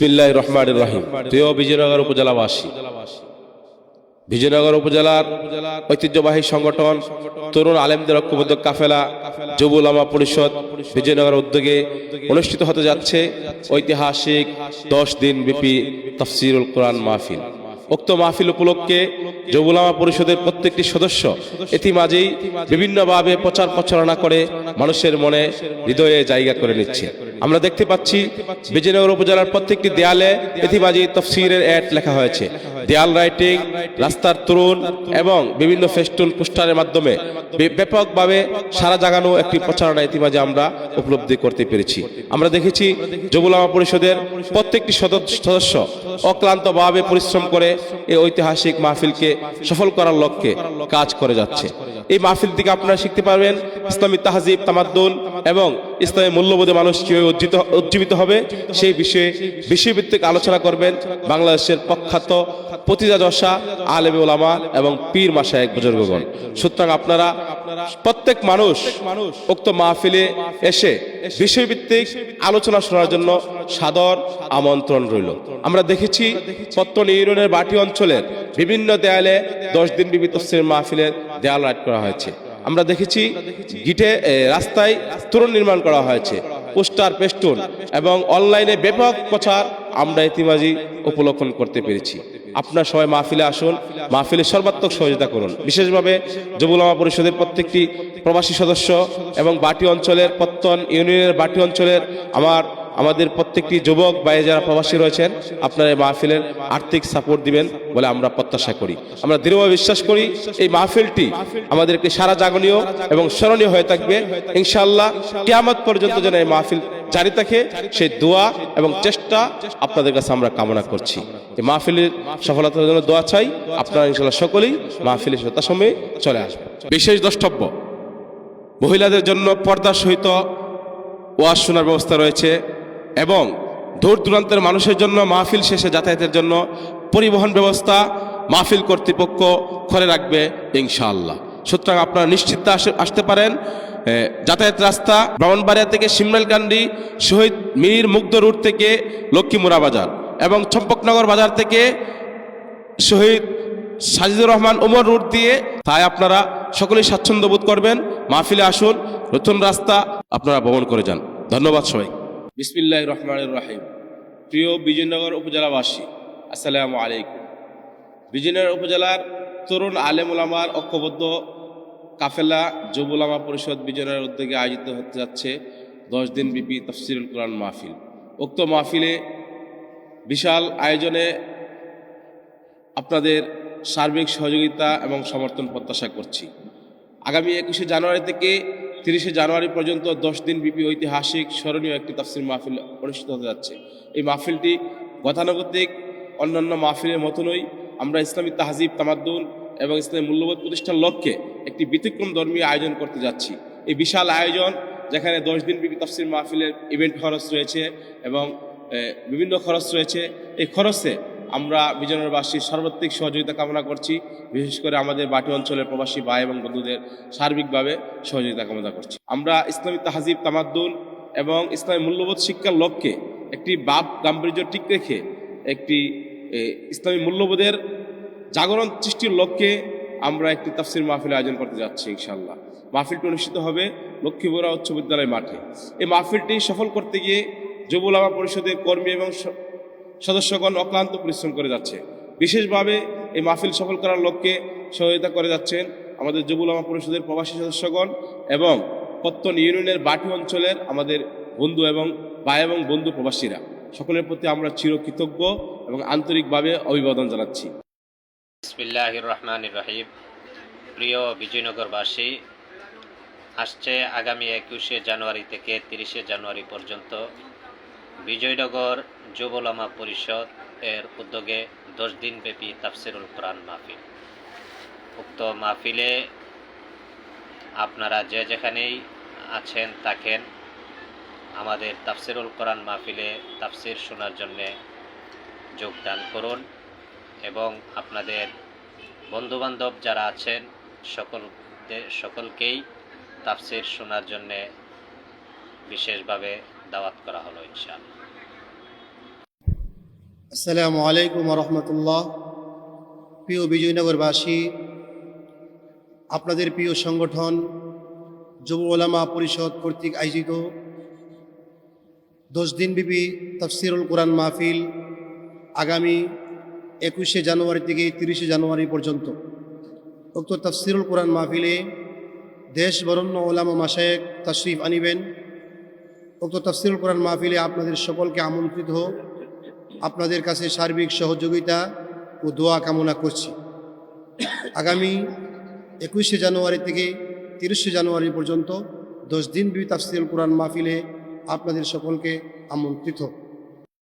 বিসমিল্লাহ রহমান রহিম। প্রিয় বিজয়নগর উপজেলাবাসী, বিজয়নগর উপজেলার ঐতিহ্যবাহী সংগঠন তরুণ আলেমদের ঐক্যবদ্ধ কাফেলা যুব উলামা পরিষদ বিজয়নগর উদ্যোগে অনুষ্ঠিত হতে যাচ্ছে ঐতিহাসিক দশ দিন ব্যাপী তফসিরুল কোরআন মাহফিল। উক্ত মাহফিল উপলক্ষে যুবুলামা পরিষদের প্রত্যেকটি সদস্য এতিমাঝেই বিভিন্নভাবে প্রচার প্রচারণা করে মানুষের মনে হৃদয়ে জায়গা করে নিচ্ছে। আমরা দেখতে পাচ্ছি বিজয়নগর উপজেলার প্রত্যেকটি দেয়ালে ইতিবাজি তফসিরের অ্যাড লেখা হয়েছে। দেয়াল রাইটিং রাস্তার তরুণ এবং বিভিন্ন ফেস্টুন পোস্টারের মাধ্যমে ব্যাপকভাবে সারা জাগানো একটি প্রচারণা ইতিমাঝে আমরা উপলব্ধি করতে পেরেছি। আমরা দেখেছি যুবলামা পরিষদের প্রত্যেকটি সদস্য সদস্য অক্লান্তভাবে পরিশ্রম করে এই ঐতিহাসিক মাহফিলকে সফল করার লক্ষ্যে কাজ করে যাচ্ছে। এই মাহফিল থেকে আপনারা শিখতে পারবেন ইসলামী তাহজিব তামাদ্দুন এবং ইসলামী মূল্যবোধে মানুষ কীভাবে উজ্জীবিত উজ্জীবিত হবে সেই বিষয়ে বিষয়ভিত্তিক আলোচনা করবেন বাংলাদেশের প্রখ্যাত প্রতিজা দশা আলেম ওলামা এবং পীর মাসায় এক বুজুর্গগণ। সুতরাং আপনারা, প্রত্যেক মানুষ মানুষ উক্ত মাহফিলে এসে বিষয়ভিত্তিক আলোচনা শোনার জন্য সাদর আমন্ত্রণ রইল। আমরা দেখেছি পত্তন ইউনিয়নের বাটি অঞ্চলের বিভিন্ন দেয়ালে দশ দিন বিবি তফসির মাহফিলের দেয়াল রাইট করা হয়েছে। আমরা দেখেছি গিটে রাস্তায় তরুণ নির্মাণ করা হয়েছে, পোস্টার, পেস্টুন এবং অনলাইনে ব্যাপক প্রচার আমরা ইতিমাজি উপলক্ষণ করতে পেরেছি। আপনার সবাই মাহফিলে আসুন মাহফিলে সর্বাত্মক সহযোগিতা করুন। বিশেষভাবে যুবলামা পরিষদের প্রত্যেকটি প্রবাসী সদস্য এবং বাটি অঞ্চলের পত্তন ইউনিয়নের বাটি অঞ্চলের আমার, আমাদের প্রত্যেকটি যুবক বাইরে যারা প্রবাসী রয়েছেন, আপনারা এই মাহফিলের আর্থিক সাপোর্ট দিবেন বলে আমরা প্রত্যাশা করি। আমরা দৃঢ়ভাবে বিশ্বাস করি এই মাহফিলটি আমাদের একটি সারা জাগনীয় এবং স্মরণীয় হয়ে থাকবে। ইনশাআল্লাহ কিয়ামত পর্যন্ত যেন এই মাহফিল জারি থাকে সেই দোয়া এবং চেষ্টা আপনাদের কাছে আমরা কামনা করছি। এই মাহফিলের সফলতার জন্য দোয়া চাই। আপনারা ইনশাল্লাহ সকলেই মাহফিলের যথাসময়ে চলে আসবেন। বিশেষ দ্রষ্টব্য, মহিলাদের জন্য পর্দার সহিত ওয়াজ শোনার ব্যবস্থা রয়েছে এবং দূর দূরান্তের মানুষের জন্য মাহফিল শেষে যাতায়াতের জন্য পরিবহন ব্যবস্থা মাহফিল কর্তৃপক্ষ করে রাখবে ইনশাআল্লাহ। সুতরাং আপনারা নিশ্চিত আসতে পারেন। যাতায়াত রাস্তা ব্রাহ্মণবাড়িয়া থেকে সিমরাইলকান্দি শহীদ মীর মুগ্ধ রুট থেকে লক্ষ্মীমুরা বাজার এবং চম্পকনগর বাজার থেকে শহীদ সাজিদুর রহমান উমর রুট দিয়ে। তাই আপনারা সকলেই স্বাচ্ছন্দ্য বোধ করবেন। মাহফিলে আসুন, নতুন রাস্তা আপনারা ভ্রমণ করে যান। ধন্যবাদ সবাই। বিসমিল্লাহ রহমান রাহিম। প্রিয় বিজয়নগর উপজেলাবাসী, আসসালামু আলাইকুম। বিজয়নগর উপজেলার তরুণ আলেম ওলামার ঐক্যবদ্ধ কাফেলা যুবুলামা পরিষদ বিজয়ের উদ্যোগে আয়োজিত হতে যাচ্ছে দশ দিন বিপি তফসিরুল কোরআন মাহফিল। উক্ত মাহফিলে বিশাল আয়োজনে আপনাদের সার্বিক সহযোগিতা এবং সমর্থন প্রত্যাশা করছি। আগামী একুশে জানুয়ারি থেকে তিরিশে জানুয়ারি পর্যন্ত দশ দিন বিপি ঐতিহাসিক স্মরণীয় একটি তাফসির মাহফিল অনুষ্ঠিত হতে যাচ্ছে। এই মাহফিলটি গতানুগতিক, অন্যান্য মাহফিলের মতনই। আমরা ইসলামী তাহজিব, তামাদ্দুন এবং ইসলামী মূল্যবোধ প্রতিষ্ঠার লক্ষ্যে একটি ব্যতিক্রম ধর্মীয় আয়োজন করতে যাচ্ছি। এই বিশাল আয়োজন, যেখানে দশ দিন বিপি তাফসির মাহফিলের ইভেন্ট খরচ রয়েছে এবং বিভিন্ন খরচ রয়েছে। এই খরচে আমরা বিজয়নগরবাসীর সর্বাত্মিক সহযোগিতা কামনা করছি। বিশেষ করে আমাদের বাটি অঞ্চলের প্রবাসী ভাই এবং বন্ধুদের সার্বিকভাবে সহযোগিতা কামনা করছি। আমরা ইসলামী তাহাজিব, তামাদ্দুন এবং ইসলামী মূল্যবোধ শিক্ষার লক্ষ্যে একটি বাপ গাম্ভীর্য ঠিক রেখে একটি ইসলামী মূল্যবোধের জাগরণ সৃষ্টির লক্ষ্যে আমরা একটি তাফসির মাহফিল আয়োজন করতে যাচ্ছি ইনশাল্লাহ মাহফিলটি অনুষ্ঠিত হবে লক্ষ্মীপুরা উচ্চ বিদ্যালয় মাঠে। এই মাহফিলটি সফল করতে গিয়ে যুবলামা পরিষদের কর্মী এবং সদস্যগণ অক্লান্ত পরিশ্রম করে যাচ্ছে। বিশেষভাবে এই মাহফিল সফল করার লক্ষ্যে সহায়তা করে যাচ্ছেন আমাদের যুবলামা পরিষদের প্রবাসী সদস্যগণ এবং পত্তন ইউনিয়নের বাটি অঞ্চলের আমাদের বন্ধু এবং ভাই এবং বন্ধু প্রবাসীরা। সকলের প্রতি আমরা চিরকৃতজ্ঞ এবং আন্তরিকভাবে অভিবাদন জানাচ্ছি। বিসমিল্লাহ রহমান রহিম প্রিয় বিজয়নগরবাসী, আসছে আগামী একুশে জানুয়ারি থেকে তিরিশে জানুয়ারি পর্যন্ত বিজয়নগর যুবলামা পরিষদ এর উদ্যোগে দশ দিনব্যাপী তাফসিরুল কোরআন মাহফিল। উক্ত মাহফিলে আপনারা যে যেখানেই আছেন থাকেন, আমাদের তাফসিরুল কোরআন মাহফিলে তাফসির শোনার জন্যে যোগদান করুন। এবং আপনাদের বন্ধুবান্ধব যারা আছেন সকল সকলকেই তাফসির শোনার জন্যে বিশেষভাবে দাওয়াত করা হলো ইনশাআল্লাহ। আসসালামু আলাইকুম রহমতুল্লাহ। প্রিয় বিজয়নগরবাসী, আপনাদের প্রিয় সংগঠন যুব ওলামা পরিষদ কর্তৃক আয়োজিত দশ দিনব্যাপী তফসিরুল কোরআন মাহফিল আগামী একুশে জানুয়ারি থেকে তিরিশে জানুয়ারি পর্যন্ত। উক্ত তফসিরুল কোরআন মাহফিলে দেশ বরণ্য ওলামা মাসায়েক তশরিফ আনিবেন। উক্ত তফসিরুল কোরআন মাহফিলে আপনাদের সকলকে আমন্ত্রিত আপনাদের কাছে সার্বিক সহযোগিতা ও দোয়া কামনা করছি। আগামী একুশে জানুয়ারি থেকে তিরিশে জানুয়ারি পর্যন্ত দশ দিন বি তাফসিল কোরআন মাহফিলে আপনাদের সকলকে আমন্ত্রিত